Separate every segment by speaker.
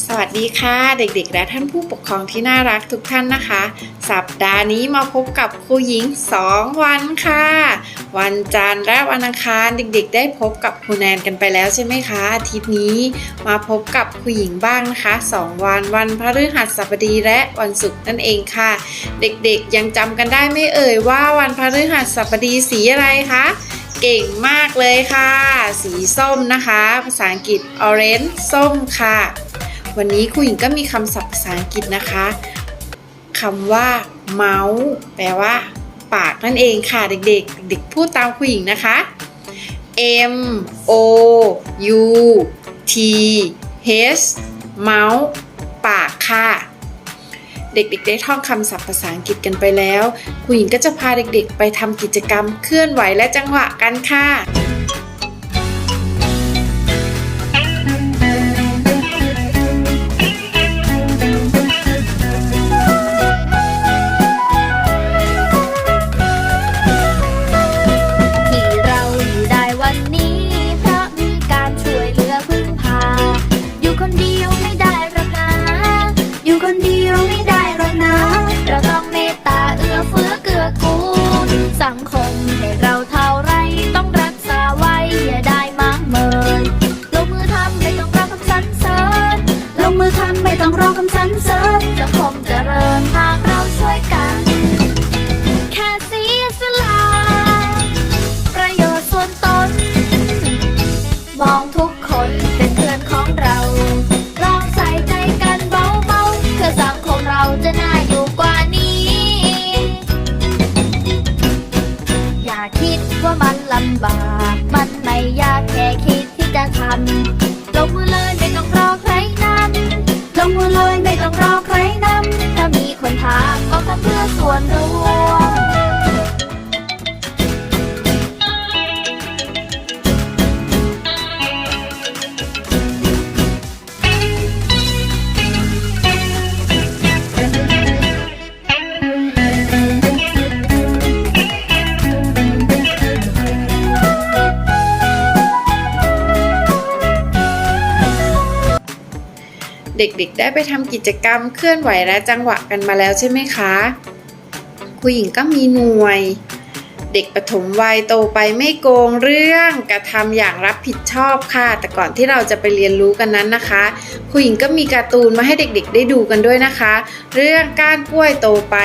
Speaker 1: สวัสดีค่ะเด็กๆ และท่านผู้ปกครองที่น่ารักทุกท่านนะคะ สัปดาห์นี้มาพบกับครูหญิง 2 วันค่ะ วันจันทร์และวันอังคารเด็กๆ ได้พบกับครูแนนกันไปแล้วใช่ไหมคะอาทิตย์นี้มาพบกับครูหญิงบ้างนะคะ 2 วันวันพฤหัสบดีและวันศุกร์นั่นเองค่ะ เด็กๆยังจำกันได้ไม่เอ่ยว่าวันพฤหัสบดีสีอะไรคะเก่งมากเลยค่ะ สีส้มนะคะ ภาษาอังกฤษ orange ส้มค่ะ วันนี้ครูหญิงก็มีคำศัพท์ภาษาอังกฤษนะคะคำว่า mouth แปลว่า ปากนั่นเองค่ะเด็กๆ เด็กพูดตามครูหญิงนะคะ M O U T H mouth ปากค่ะ เด็กๆ ได้ท่องคำศัพท์ภาษาอังกฤษกันไปแล้วครูหญิงก็จะพาเด็กๆ ไปทำกิจกรรมเคลื่อนไหวและจังหวะกันค่ะ
Speaker 2: ที่ เด็กๆ ได้ไป
Speaker 1: ทำกิจกรรมเคลื่อนไหวและจังหวะกันมาแล้วใช่ไหมคะครูหญิงก็มีหน่วย เด็กปฐมวัยโตไปไม่โกงเรื่องกระทำอย่างรับผิดชอบค่ะ แต่ก่อนที่เราจะไปเรียนรู้กันนั้นนะคะครูหญิงก็มีการ์ตูนมาให้เด็กๆ ได้ดูกันด้วยนะคะ เรื่องก้านกล้วยโตไป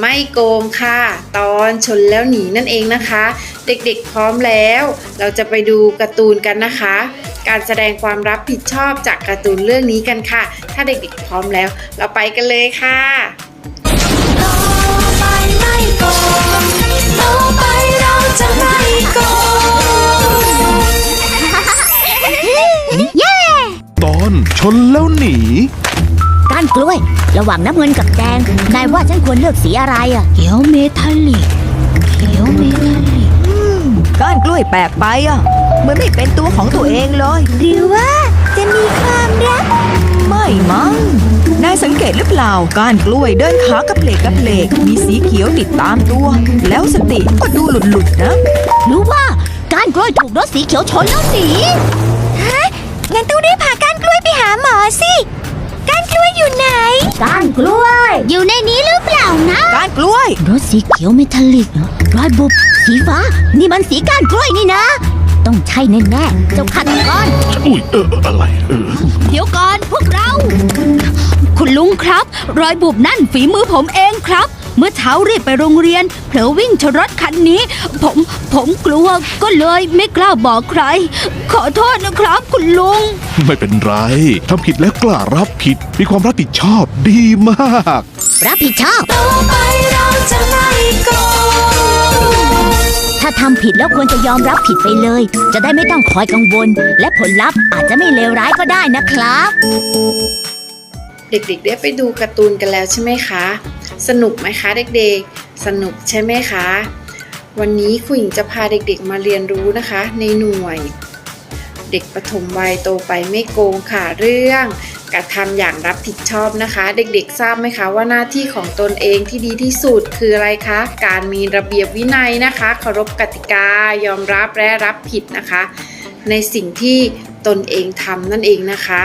Speaker 1: ไม่โกงค่ะ ตอนชนแล้วหนีนั่นเองนะคะ เด็กๆพร้อมแล้ว เราจะไปดูการ์ตูนกันนะคะ การแสดงความรับผิดชอบจากการ์ตูนเรื่องนี้กันค่ะ ถ้าเด็กๆพร้อมแล้ว เราไปกันเลยค่ะ
Speaker 2: ต่อไปไม่โกงต่อไปเราจะไม่โกง
Speaker 3: ตอนชนแล้วหนี
Speaker 4: ก้านกล้วย ระหว่างน้ำเงินกับแดง นายว่าฉันควรเลือกสีอะไรอะ
Speaker 5: เขียวเมทัลลิก เขียวเมทัลลิก
Speaker 6: ก้านกล้วยแปลกไปอะ เหมือนไม่เป็นตัวของตัวเองเลย
Speaker 4: หรือว่าจะมีความรัก
Speaker 6: ไม่มั้งนายสังเกตหรือเปล่าก้านกล้วยเดินขากระเพลกกระเพลกมีสีเขียวติดตามตัว แล้วสติก็ดูหลุดหลุดๆนะ
Speaker 4: หรือว่าก้านกล้วยถูกรถสีเขียวชนแล้วหนีฮะงั้นต้องรีบพาก้านกล้วยไปหาหมอสิก้านกล้วยอยู่ไหน ก้านกล้วย อยู่ในนี้หรือเปล่านะ
Speaker 6: ก้านกล้วย
Speaker 4: รถสีเขียวเมทัลลิกเหรอรอยบุบสีฟ้า นี่มันสีก้านกล้วยนี่นะ ต้องใช่แน่ๆเจ้าขัดก้อน
Speaker 3: อุ้ยเอออะไรเออ
Speaker 5: เดี๋ยวก่อนพวกเรา คุณลุงครับ รอยบุบนั่นฝีมือผมเองครับ เมื่อเช้ารีบไปโรงเรียน เผลอวิ่งชนรถคันนี้ ผมผมกลัวก็เลยไม่กล้าบอกใคร ขอโทษนะครับ คุณลุง
Speaker 3: ไม่เป็นไรทำผิดแล้วกล้ารับผิด มีความรับผิดชอบดีมาก
Speaker 4: รับผิดชอบ
Speaker 2: ต่อไปเราจะไม่โกง
Speaker 4: ถ้าทำผิดแล้วควรจะยอมรับผิดไปเลย จะได้ไม่ต้องคอยกังวล และผลลัพธ์อาจจะไม่เลวร้ายก็ได้นะครับ
Speaker 1: เด็กๆ ได้ไปดูการ์ตูนกันแล้วใช่ไหมคะ สนุกไหมคะเด็กๆ สนุกใช่ไหมคะ วันนี้ครูหญิงจะพาเด็กๆมาเรียนรู้นะคะ ในหน่วย เด็กปฐมวัยโตไปไม่โกงค่ะเรื่อง กระทำอย่างรับผิดชอบนะคะ เด็กๆ ทราบไหมคะว่าหน้าที่ของตนเองที่ดีที่สุดคืออะไรคะ การมีระเบียบวินัยนะคะเคารพกติกายอมรับและรับผิดนะคะ ในสิ่งที่ตนเองทำนั่นเองนะคะ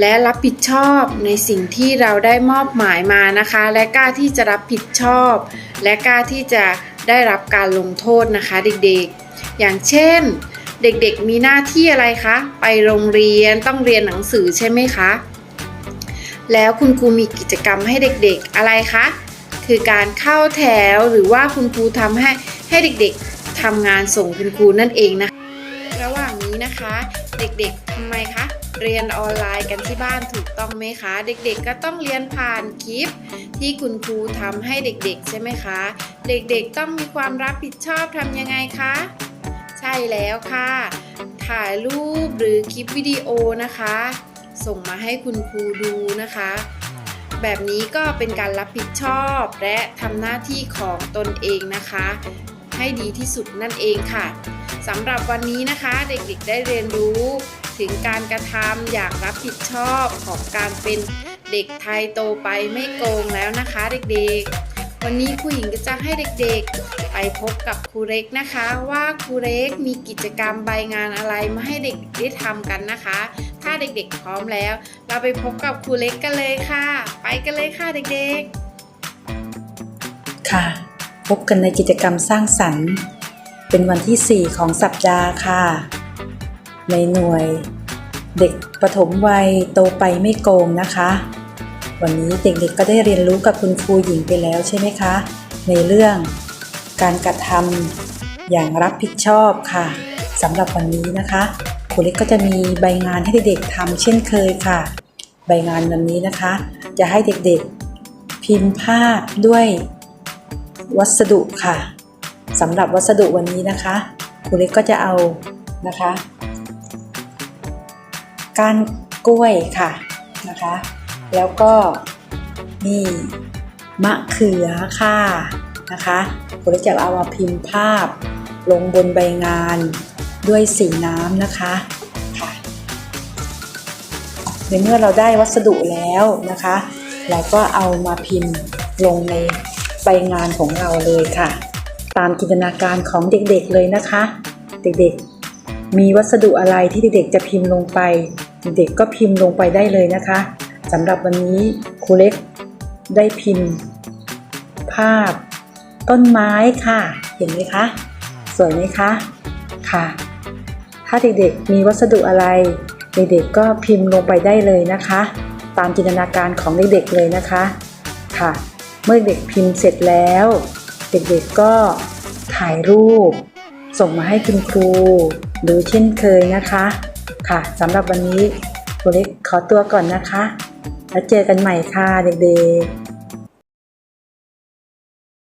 Speaker 1: และรับผิดชอบในสิ่งที่เราได้มอบหมายมานะคะ และกล้าที่จะรับผิดชอบ และกล้าที่จะได้รับการลงโทษนะคะ เด็กๆ อย่างเช่น เด็กๆมีหน้าที่อะไรคะ ไปโรงเรียนต้องเรียนหนังสือใช่ไหมคะ แล้วคุณครูมีกิจกรรมให้เด็กๆอะไรคะ คือการเข้าแถวหรือว่าคุณครูทำให้ให้เด็กๆทำงานส่งคุณครูนั่นเองนะ ระหว่างนี้นะคะ เด็กๆทำไมคะ เรียนออนไลน์กันที่บ้านถูกต้องไหมคะ เด็กๆก็ต้องเรียนผ่านคลิป ที่คุณครูทำให้เด็กๆ ใช่ไหมคะ เด็กๆต้องมีความรับผิดชอบทำยังไงคะ ใช่แล้วค่ะ ถ่ายรูปหรือคลิปวิดีโอนะคะ ส่งมาให้คุณครูดูนะคะ แบบนี้ก็เป็นการรับผิดชอบและทำหน้าที่ของตนเองนะคะ ให้ดีที่สุดนั่นเองค่ะสำหรับวันนี้นะคะเด็กๆได้เรียนรู้ถึงการกระทำอย่างรับผิดชอบของการเป็นเด็กไทยโตไปไม่โกงแล้วนะคะเด็กๆ วันนี้ครูหญิงก็จะให้เด็กๆ ไปพบกับครูเล็กนะคะ ว่าครูเล็กมีกิจกรรมใบงานอะไรมาให้เด็กๆได้ทำกันนะคะ ถ้าเด็กๆพร้อมแล้ว เราไปพบกับครูเล็กกันเลยค่ะ ไปกันเลยค่ะเด็กๆ
Speaker 7: ค่ะ พบกันในกิจกรรมสร้างสรรค์ เป็นวันที่ 4 ของสัปดาห์ค่ะ ในหน่วย เด็กปฐมวัยโตไปไม่โกงนะคะ วันนี้เด็กๆก็ได้เรียนรู้กับคุณครูหญิงไปแล้วใช่ไหมคะ ในเรื่องการกระทำอย่างรับผิดชอบค่ะสำหรับวันนี้นะคะครูเล็กก็จะมีใบงานให้เด็กๆทำเช่นเคยค่ะ ใบงานวันนี้นะคะ จะให้เด็กๆพิมพ์ภาพด้วยวัสดุค่ะสำหรับวัสดุวันนี้นะคะครูเล็กก็จะเอานะคะก้านกล้วยค่ะนะคะ แล้วก็นี่มะเขือค่ะนะคะครูเล็กจะเอามาพิมพ์ภาพ ลงบนใบงานด้วยสีน้ำนะคะค่ะในเมื่อเราได้วัสดุแล้วนะคะ เราก็เอามาพิมพ์ลงในใบงานของเราเลยค่ะ ตามจินตนาการของเด็กๆเลยนะคะ เด็กๆ มีวัสดุอะไรที่เด็กๆจะพิมพ์ลงไป เด็กๆก็พิมพ์ลงไปได้เลยนะคะ สำหรับวันนี้ครูเล็กได้พิมพ์ ภาพ ต้นไม้ค่ะ เห็นไหมคะ สวยไหมคะค่ะ ถ้าเด็กๆมีวัสดุอะไร เด็กๆก็พิมพ์ลงไปได้เลยนะคะ ตามจินตนาการของเด็กๆเลยนะคะค่ะ เมื่อเด็กพิมพ์เสร็จแล้ว เด็กๆก็ถ่ายรูป ส่งมาให้คุณครูดูเช่นเคยนะคะ ค่ะสำหรับวันนี้ครูเล็กขอตัวก่อนนะคะ แล้วเจอกันใหม่ค่ะเด็กๆ